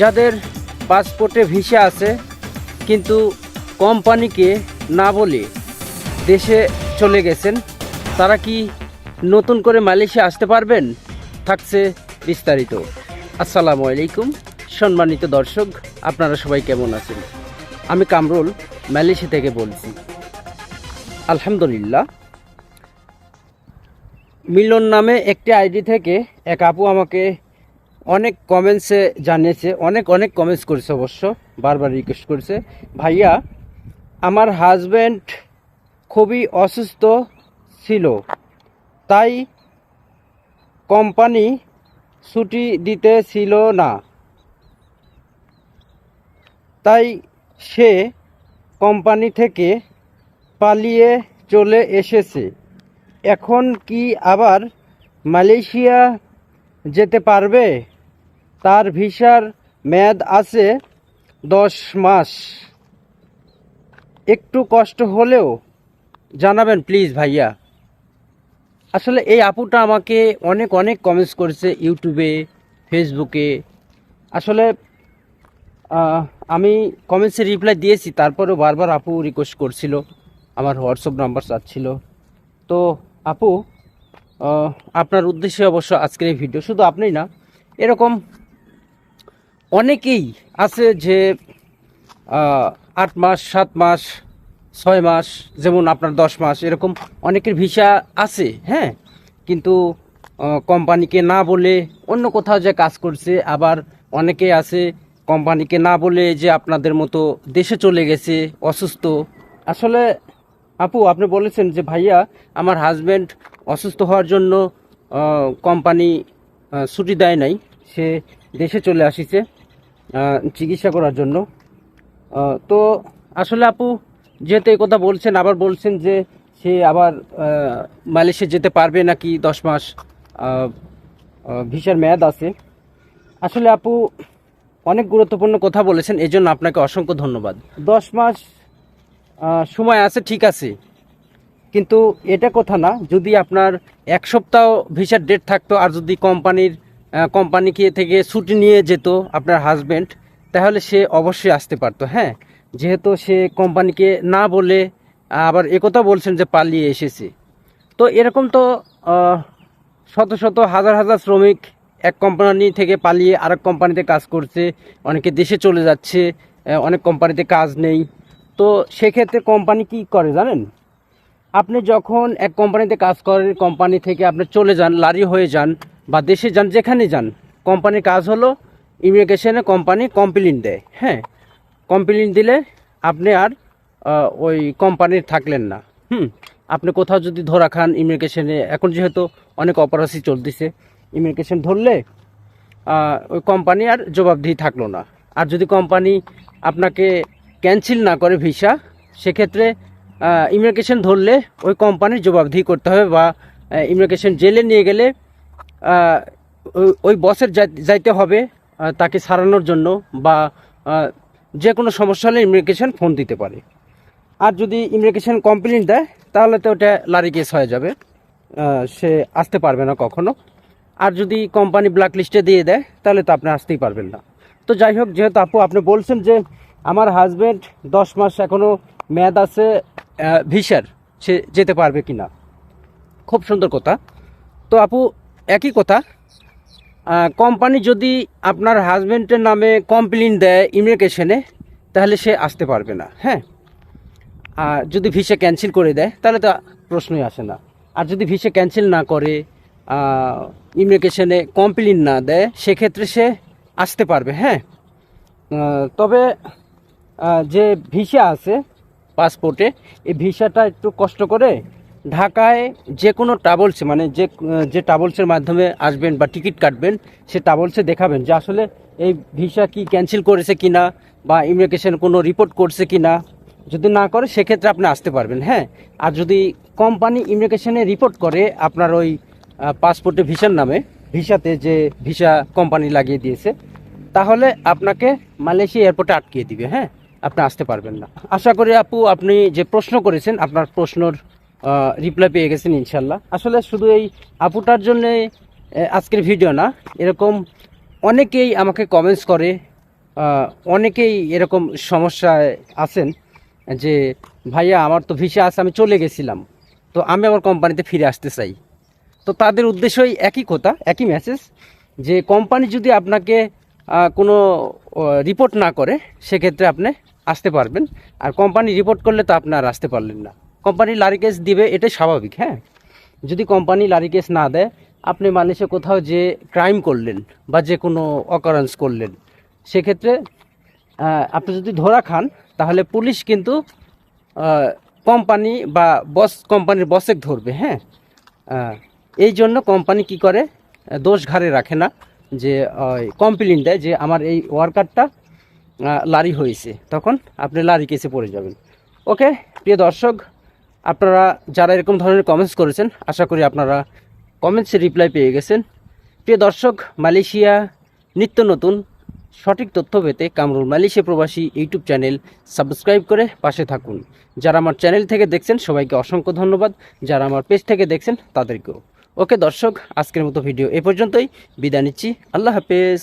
যাদের পাসপোর্টে ভিসা আছে, কিন্তু কোম্পানিকে না বলে দেশে চলে গেছেন, তারা কি নতুন করে মালয়েশিয়া আসতে পারবেন? থাকছে বিস্তারিত। আসসালামু আলাইকুম, সম্মানিত দর্শক, আপনারা সবাই কেমন আছেন? আমি কামরুল, মালয়েশিয়া থেকে বলছি। আলহামদুলিল্লাহ। মিলন নামে একটি আইডি থেকে এক আপু আমাকে অনেক কমেন্টসে জানিয়েছে, অনেক অনেক কমেন্টস করেছে অবশ্য, বারবার রিকোয়েস্ট করেছে। ভাইয়া, আমার হাজব্যান্ড খুবই অসুস্থ ছিল, তাই কোম্পানি ছুটি দিতে ছিল না। তাই সে কোম্পানি থেকে পালিয়ে চলে এসেছে। এখন কি আবার মালয়েশিয়া যেতে পারবে? তার ভিসার মেয়াদ আছে দশ মাস। একটু কষ্ট হলেও জানাবেন প্লিজ ভাইয়া। আসলে এই আপুটা আমাকে অনেক অনেক কমেন্টস করেছে ইউটিউবে, ফেসবুকে। আসলে আমি কমেন্টসে রিপ্লাই দিয়েছি, তারপরেও বারবার আপু রিকোয়েস্ট করছিল, আমার হোয়াটসঅ্যাপ নাম্বার চাচ্ছিল। তো আপু আপনার উদ্দেশ্যে অবশ্য আজকের এই ভিডিও শুধু আপনি না, এরকম অনেকেই আছে যে আট মাস, সাত মাস, ছয় মাস, যেমন আপনার দশ মাস, এরকম অনেকের ভিসা আছে হ্যাঁ? কিন্তু কোম্পানিকে না বলে অন্য কোথাও যে কাজ করছে, আবার অনেকে আছে কোম্পানিকে না বলে যে আপনাদের মতো দেশে চলে গেছে, অসুস্থ। আসলে, আপু, আপনি বলেছেন যে, ভাইয়া, আমার হাজব্যান্ড অসুস্থ হওয়ার জন্য কোম্পানি ছুটি দেয় নাই, সে দেশে চলে আসিছে। চিকিৎসা করার জন্য। তো আসলে আপু, যেহেতু এই কথা বলছেন, আবার বলছেন যে সে আবার মালয়েশিয়া যেতে পারবে নাকি দশ মাস ভিসার মেয়াদ আছে। আসলে আপু, অনেক গুরুত্বপূর্ণ কথা বলেছেন এই জন্য আপনাকে অসংখ্য ধন্যবাদ। দশ মাস সময় আছে, ঠিক আছে। কিন্তু এটা কথা না, যদি আপনার এক সপ্তাহ ভিসার ডেট থাকতো, আর যদি কোম্পানির কোম্পানিকে থেকে ছুটি নিয়ে যেত আপনার হাজবেন্ড তাহলে সে অবশ্যই আসতে পারতো হ্যাঁ? যেহেতু সে কোম্পানিকে না বলে আবার একথা বলছেন যে পালিয়ে এসেছে। তো এরকম তো শত শত, হাজার হাজার শ্রমিক এক কোম্পানি থেকে পালিয়ে আরেক কোম্পানিতে কাজ করছে, অনেকে দেশে চলে যাচ্ছে অনেক কোম্পানিতে কাজ নেই। তো সেক্ষেত্রে কোম্পানি কি করে জানেন? আপনি যখন এক কোম্পানিতে কাজ করেন কোম্পানি থেকে আপনি চলে যান, লারি হয়ে যান বা দেশে যান, যেখানে যান কোম্পানির কাজ হলো ইমিগ্রেশনে কোম্পানি কমপ্লেন দেয় হ্যাঁ? কমপ্লেন দিলে আপনি আর ওই কোম্পানির থাকলেন না, হুম? আপনি কোথাও যদি ধরা খান ইমিগ্রেশনে এখন যেহেতু অনেক অপারেশন চলতেছে ইমিগ্রেশন ধরলে ওই কোম্পানি আর জবাবদিহি থাকল না। আর যদি কোম্পানি আপনাকে ক্যান্সেল না করে ভিসা সেক্ষেত্রে ইমিগ্রেশন ধরলে ওই কোম্পানির জবাবদিহি করতে হবে বা ইমিগ্রেশন জেলে নিয়ে গেলে ওই- বসের যাইতে হবে তাকে সারানোর জন্য বা যে কোনো সমস্যা হলে ইমিগ্রেশন ফোন দিতে পারে। আর যদি ইমিগ্রেশন কমপ্লেন দেয়, তাহলে তো ওটা লারি কেস হয়ে যাবে। সে আসতে পারবে না কখনো। আর যদি কোম্পানি ব্ল্যাক লিস্টে দিয়ে দেয়, তাহলে তো আপনি আসতেই পারবেন না। তো যাই হোক, যেহেতু আপু, আপনি বলছেন যে আমার হাজব্যান্ড দশ মাস এখনও মেয়াদ আছে ভিসার সে যেতে পারবে কি না খুব সুন্দর কথা। তো আপু একই কথা। কোম্পানি যদি আপনার হাজব্যান্ডের নামে কমপ্লেন দেয় ইমিগ্রেশনে তাহলে সে আসতে পারবে না হ্যাঁ? আর যদি ভিসা ক্যান্সেল করে দেয়, তাহলে তো প্রশ্নই আসে না। আর যদি ভিসা ক্যান্সেল না করে ইমিগ্রেশনে কমপ্লেন না দেয়, সেক্ষেত্রে সে আসতে পারবে হ্যাঁ? তবে যে ভিসা আছে পাসপোর্টে এই ভিসাটা একটু কষ্ট করে ঢাকায় যে কোনো ট্রাভেলসে মানে যে যে ট্রাভেলসের মাধ্যমে আসবেন বা টিকিট কাটবেন, সে ট্রাভেলসে দেখাবেন যে আসলে এই ভিসা কি ক্যান্সেল করেছে কি না বা ইমিগ্রেশন কোনো রিপোর্ট করছে কিনা। যদি না করে, সেক্ষেত্রে আপনি আসতে পারবেন হ্যাঁ। আর যদি কোম্পানি ইমিগ্রেশনে রিপোর্ট করে আপনার ওই পাসপোর্টে ভিসার নামে ভিসাতে যে ভিসা কোম্পানি লাগিয়ে দিয়েছে, তাহলে আপনাকে মালয়েশিয়া এয়ারপোর্টে আটকিয়ে দিবে হ্যাঁ। আপনি আসতে পারবেন না। আশা করি আপু, আপনি যে প্রশ্ন করেছেন, আপনার প্রশ্নর রিপ্লাই পেয়ে গেছেন ইনশাল্লাহ। আসলে শুধু এই আপুটার জন্যে আজকের ভিডিও না, এরকম অনেকেই আমাকে কমেন্টস করে অনেকেই এরকম সমস্যায় আছেন যে, ভাইয়া, আমার তো ভিসা আছে, আমি চলে গেছিলাম। তো আমি আমার কোম্পানিতে ফিরে আসতে চাই। তো তাদের উদ্দেশ্যই একই কথা, একই মেসেজ যে কোম্পানি যদি আপনাকে কোনো রিপোর্ট না করে, সেক্ষেত্রে আপনি আসতে পারবেন। আর কোম্পানি রিপোর্ট করলে তো আপনি আর আসতে পারলেন না। কোম্পানি লারি কেস দিবে, এটাই স্বাভাবিক হ্যাঁ? যদি কোম্পানি লারি কেস না দেয়, আপনি মালয়েশিয়া কোথাও যে ক্রাইম করলেন বা যে কোনো অকারেন্স করলেন, সেক্ষেত্রে আপনি যদি ধরা খান, তাহলে পুলিশ কিন্তু কোম্পানি বা বস কোম্পানির বসেক ধরবে হ্যাঁ? এই জন্য কোম্পানি কি করে, দোষ ঘাড়ে রাখে না, যে কমপ্লেন দেয় যে, আমার এই ওয়ার্কারটা লারি হয়েছে। তখন আপনি লারি কেসে পড়ে যাবেন। ওকে প্রিয় দর্শক আপনারা যারা এরকম ধরনের কমেন্টস করেছেন, আশা করি আপনারা কমেন্টসে রিপ্লাই পেয়ে গেছেন। প্রিয় দর্শক, মালয়েশিয়া নিত্য নতুন সঠিক তথ্য পেতে কামরুল মালয়েশিয়া প্রবাসী ইউটিউব চ্যানেল সাবস্ক্রাইব করে পাশে থাকুন। যারা আমার চ্যানেল থেকে দেখছেন, সবাইকে অসংখ্য ধন্যবাদ। যারা আমার পেজ থেকে দেখছেন, তাদেরকেও। ওকে দর্শক, আজকের মতো ভিডিও এ পর্যন্তই। বিদায় নিচ্ছি। আল্লাহ হাফেজ।